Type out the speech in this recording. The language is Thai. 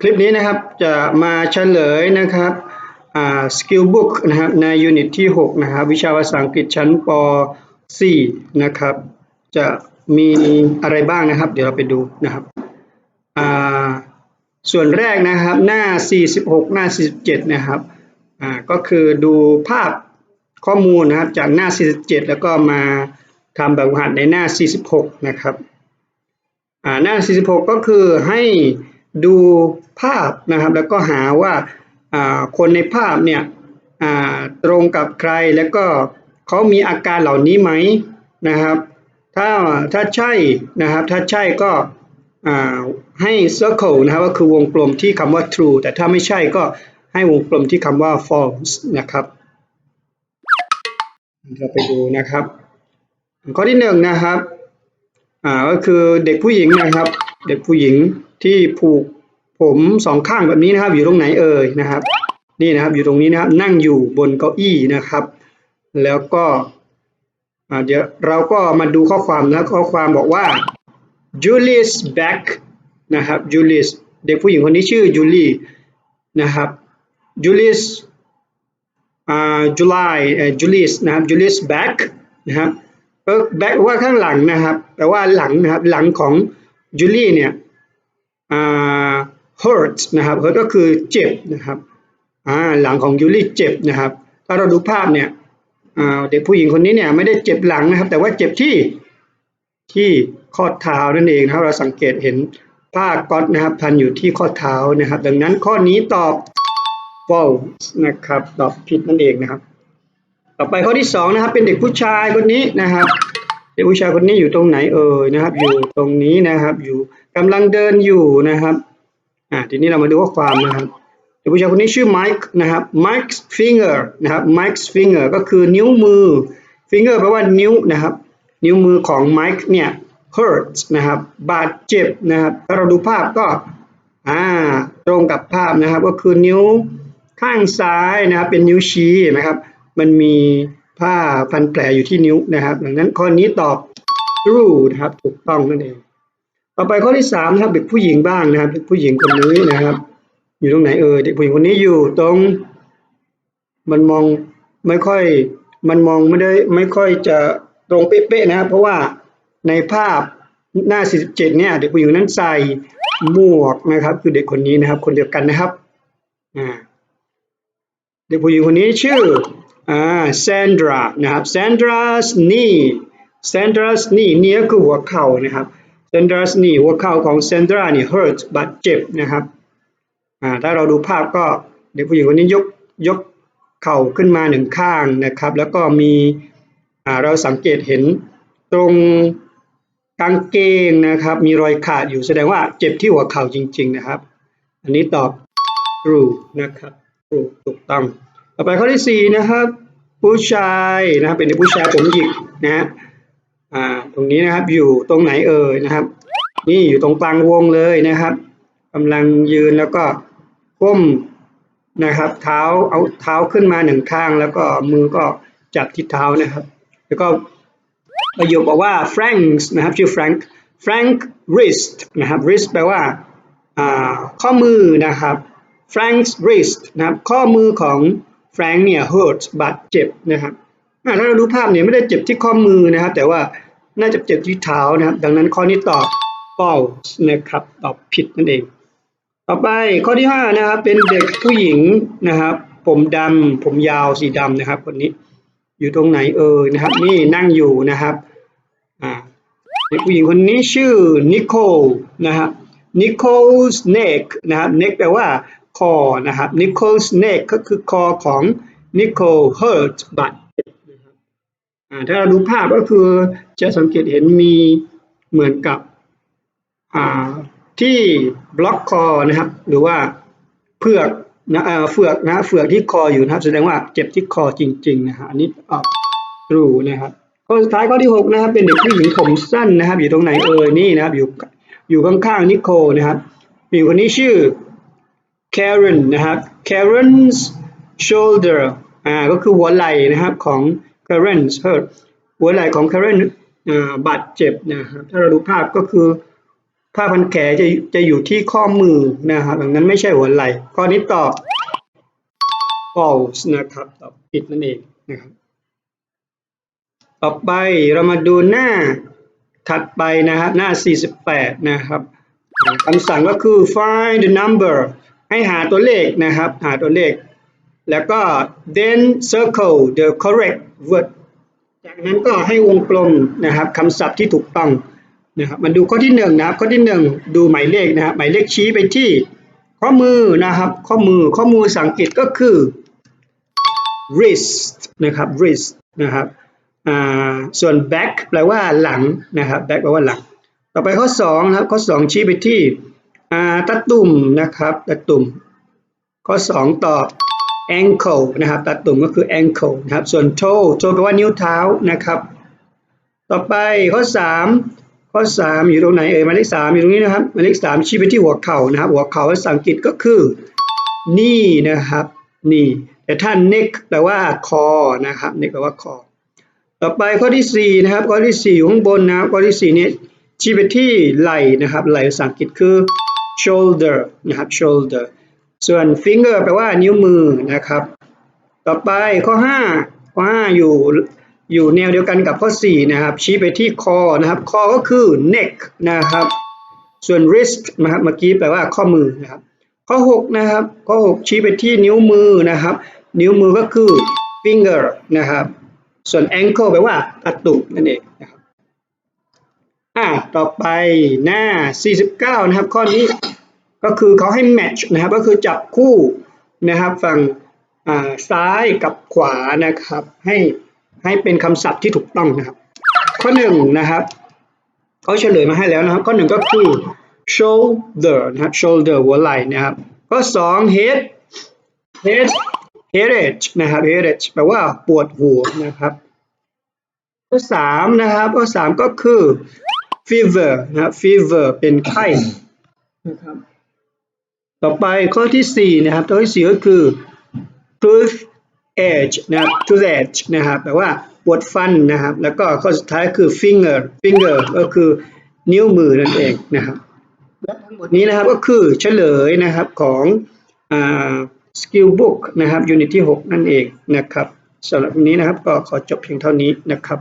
คลิปนี้นะครับจะมาเฉลยนะครับอ่า skill book นะครับในยูนิตที่ 6 นะครับ วิชาภาษาอังกฤษชั้นป .4 นะครับ จะมีอะไรบ้างนะครับ เดี๋ยวเราไปดูนะครับส่วนแรกนะครับหน้า 46 หน้า 47 นะครับก็คือดูภาพข้อมูลนะครับจากหน้า 47 แล้วก็มาทำแบบหัดในหน้า 46 นะครับอ่าหน้า 46 ก็คือให้ ดูภาพนะครับ แล้วก็หาว่าคนในภาพเนี่ยตรงกับใครแล้วก็เขามีอาการเหล่านี้ไหมนะครับ ถ้าถ้าใช่นะครับ ถ้าใช่ก็ให้ circle นะครับก็คือวงกลมที่คำว่า true แต่ถ้าไม่ใช่ก็ให้วงกลมที่คำว่า false นะครับ เราไปดูนะครับ ข้อที่หนึ่งนะครับก็คือเด็กผู้หญิงนะครับ เด็กผู้หญิง ที่ผูกผมสองข้างแบบนี้นะครับ อยู่ตรงไหนเอ่ยนะครับ นี่นะครับอยู่ตรงนี้นะครับนั่งอยู่บนเก้าอี้นะครับ แล้วก็เดี๋ยวเราก็มาดูข้อความนะข้อความบอกว่า Julie's back นะครับ Julie's เด็กผู้หญิงคนนี้ชื่อ Julie นะครับ Julie's อ่า July เอ่อ Julie's นะครับ Julie's back นะครับเออแบ็กว่าข้างหลังนะครับแปลว่าหลังนะครับหลังของจูลี่เนี่ย hurt นะครับ hurt ก็คือเจ็บนะครับอ่าหลังของจูลี่เจ็บนะครับ ถ้าเราดูภาพเนี่ยอ่าเด็กผู้หญิงคนนี้เนี่ยไม่ได้เจ็บหลังนะครับ แต่ว่าเจ็บที่ที่ข้อเท้านั่นเองนะครับเราสังเกตเห็นผ้าก๊อตนะครับพันอยู่ที่ข้อเท้านะครับ ดังนั้นข้อนี้ตอบ false นะครับตอบผิดนั่นเองนะครับ ต่อไปข้อที่สองนะครับเป็นเด็กผู้ชายคนนี้นะครับ เด็กผู้ชายคนนี้อยู่ตรงไหนเอ่ยนะครับ อยู่ตรงนี้นะครับอยู่ กำลังเดินอยู่นะครับอ่าทีนี้เรามาดูข้อความนะครับเด็กผู้ชายคนนี้ชื่อไมค์นะครับ Mike's finger นะครับ Mike's finger ก็คือนิ้วมือ finger แปลว่านิ้วนะครับ นิ้วมือของไมค์เนี่ย hurt นะครับบาดเจ็บนะครับถ้าเราดูภาพก็อ่าตรงกับภาพนะครับก็คือนิ้วข้างซ้ายนะครับเป็นนิ้วชี้นไหมครับ มันมีผ้าพันแผลอยู่ที่นิ้วนะครับ ดังนั้นข้อนี้ตอบ true นะครับถูกต้องนั่นเอง ต่อไปข้อที่สามนะครับเด็กผู้หญิงบ้างนะครับ เด็กผู้หญิงคนนี้นะครับ อยู่ตรงไหนเอ่ยเด็กผู้หญิงคนนี้อยู่ตรง มันมองไม่ค่อย มันมองไม่ได้ไม่ค่อยจะตรงเป๊ะๆนะครับ เพราะว่าในภาพหน้า 47 เนี่ย เด็กผู้หญิงนั้นใส่หมวกนะครับ คือเด็กคนนี้นะครับ คนเดียวกันนะครับอ่าเด็กผู้หญิงคนนี้ชื่ออ่า Sandra นะครับ Sandra's knee Sandra's knee นี่ก็คือหัวเข่านะครับ Sandra's knee หัวเข่าของ Sandra นี่ hurt บาดเจ็บนะครับอ่าถ้าเราดูภาพก็เด็กผู้หญิงคนนี้ยกยกเข่าขึ้นมาหนึ่งข้างนะครับ แล้วก็มีอ่าเราสังเกตเห็นตรงกางเกงนะครับ มีรอยขาดอยู่แสดงว่าเจ็บที่หัวเข่าจริง ๆนะครับ อันนี้ตอบ true นะครับ true ถูกต้อง ต่อไปข้อที่สี่นะครับ ผู้ชายนะครับเป็นเด็กผู้ชายผมหยิกนะฮะ อ่าตรงนี้นะครับอยู่ตรงไหนเอ่ยนะครับ นี่อยู่ตรงกลางวงเลยนะครับกำลังยืนแล้วก็ก้มนะครับ เท้าเอาเท้าขึ้นมาหนึ่งข้าง แล้วก็มือก็จับที่เท้านะครับ แล้วก็ประโยคบอกว่า Frank นะครับชื่อ Frank Frank wrist นะครับ wrist แปลว่าอ่าข้อมือนะครับ Frank's wrist นะครับ ข้อมือของแฟรงค์เนี่ย hurt บาดเจ็บนะครับ ถ้าเราดูภาพเนี่ยไม่ได้เจ็บที่ข้อมือนะครับ แต่ว่าน่าจะเจ็บที่เท้านะครับ ดังนั้นข้อนี้ตอบ false นะครับ ตอบผิดนั่นเอง ต่อไปข้อที่ห้านะครับ เป็นเด็กผู้หญิงนะครับ ผมดำผมยาวสีดำนะครับ คนนี้ อยู่ตรงไหนเอ่ยนะครับ นี่นั่งอยู่นะครับ อ่าเด็กผู้หญิงคนนี้ชื่อนิโคลนะครับ Nicole's neck นะครับ neck แปลว่าคอนะครับ Nicole's neck ก็คือคอของ Nicole hurt บาดเจ็บนะครับอ่า ถ้าเราดูภาพก็คือจะสังเกตเห็นมีเหมือนกับที่บล็อกคอนะครับ หรือว่าเพือกนะเฟือกนะเฟือกที่คออยู่นะครับ แสดงว่าเจ็บที่คอจริง ๆ นะฮะอันนี้ออก true นะครับข้อสุดท้ายข้อที่หกนะครับ เป็นเด็กผู้หญิงผมสั้นนะครับ อยู่ตรงไหนเอ่ยนี่นะครับ อยู่อยู่ข้างๆนิโคลนะครับผู้หญิงคนนี้ชื่อ Karen นะครับ Karen's shoulder อ่าก็คือหัวไหล่นะครับของ Karen Hurt หัวไหล่ของ Karen บาดเจ็บนะครับถ้าเราดูภาพก็คือผ้าพันแขนจะจะอยู่ที่ข้อมือนะครับดังนั้นไม่ใช่หัวไหล่ข้อนี้ตอบ false นะครับตอบผิดนั่นเองนะครับต่อไปเรามาดูหน้าถัดไปนะครับหน้า 48 นะครับคำสั่งก็คือ find the number ให้หาตัวเลขนะครับ หาตัวเลข แล้วก็ then circle the correct word จากนั้นก็ให้วงกลมนะครับคำศัพท์ที่ถูกต้องนะครับมาดูข้อที่หนึ่งนะครับข้อที่หนึ่งดูหมายเลขนะครับหมายเลขชี้ไปที่ข้อมือนะครับ ข้อมือข้อมือภาษาอังกฤษก็คือ wrist นะครับ wrist นะครับอ่าส่วน back แปลว่าหลังนะครับ back แปลว่าหลัง ต่อไปข้อ2นะครับข้อ 2 ชี้ไปที่อ่าตะตุ่มนะครับตะตุ่มข้อ 2 ตอบ ankle นะครับตะตุ่มก็คือ ankle นะครับ ส่วน toe toe แปลว่านิ้วเท้านะครับ ต่อไปข้อ 3 ข้อ 3 อยู่ตรงไหนเอ่ยหมายเลข3อยู่ตรงนี้นะครับหมายเลข3ชี้ไปที่หัวเข่านะครับ หัวเข่าภาษาอังกฤษก็คือ knee นะครับ knee แต่ถ้า neck แปลว่าคอนะครับ neck แปลว่าคอ ต่อไปข้อที่ 4 นะครับ ข้อที่ 4 อยู่ข้างบนนะครับข้อที่4นี้ชี้ไปที่ไหล่นะครับ ไหล่ภาษาอังกฤษคือ shoulder นะครับ shoulder ส่วน finger แปลว่านิ้วมือนะครับ ต่อไปข้อ 5 ข้อ 5 อยู่อยู่แนวเดียวกันกับข้อ 4 นะครับ ชี้ไปที่คอนะครับ คอก็คือ neck นะครับ ส่วน wrist นะครับเมื่อกี้แปลว่าข้อมือนะครับ ข้อ 6 นะครับ ข้อ 6 ชี้ไปที่นิ้วมือนะครับ นิ้วมือก็คือ finger นะครับ ส่วน ankle แปลว่าตะตุ่มนั่นเองนะครับอ่าต่อไปหน้า 49 นะครับ ข้อนี้ ก็คือเขาให้ match นะครับก็คือจับคู่นะครับฝั่งอ่าซ้ายกับขวานะครับ ให้ให้เป็นคำศัพท์ที่ถูกต้องนะครับ ข้อหนึ่งนะครับเขาเฉลยมาให้แล้วนะครับ ข้อหนึ่งก็คือ shoulder นะครับ shoulder หัวไหล่นะครับ ข้อสอง head head headache นะครับ headache แปลว่าปวดหัวนะครับ ข้อสามนะครับ ข้อสามก็คือ fever นะครับ fever เป็นไข้นะครับ ต่อไปข้อที่สี่นะครับข้อที่สี่ก็คือ tooth edge นะครับ tooth edge นะครับแปลว่าปวดฟันนะครับ แล้วก็ข้อสุดท้ายคือ finger finger ก็คือนิ้วมือนั่นเองนะครับและทั้งหมดนี้นะครับก็คือเฉลยนะครับของอ skill book นะครับ unit ที่ 6 นั่นเองนะครับสำหรับวันนี้นะครับก็ขอจบเพียงเท่านี้นะครับ